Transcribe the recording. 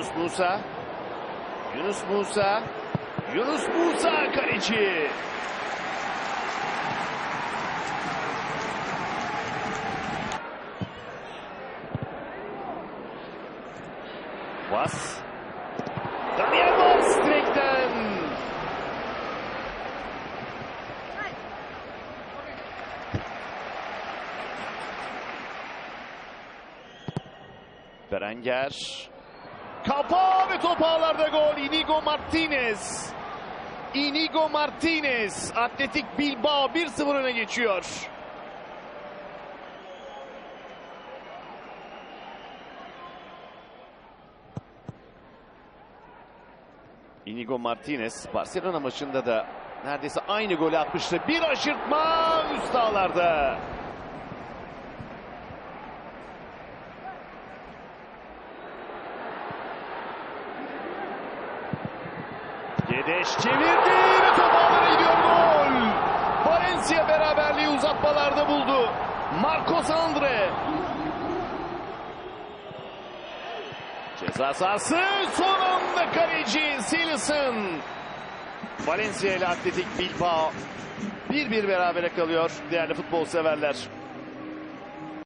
Yunus Musa. Yunus Musa. Yunus Musa kaleci. Vas. Daniel Vas direkten. Berenger. Kafa ve top ağlarda gol. Inigo Martinez. Inigo Martinez. Atletik Bilbao 1-0 öne geçiyor. Inigo Martinez Barcelona maçında da neredeyse aynı golü atmıştı. Bir aşırtma üst ağlarda. Gedeş çevirdi ve top ağlara gidiyor gol. Valencia beraberliği uzatmalarda buldu. Marcos Andre. Ceza sahası son anda kaleci Silas'ın. Valencia ile Atletik Bilbao 1-1 berabere kalıyor değerli futbol severler.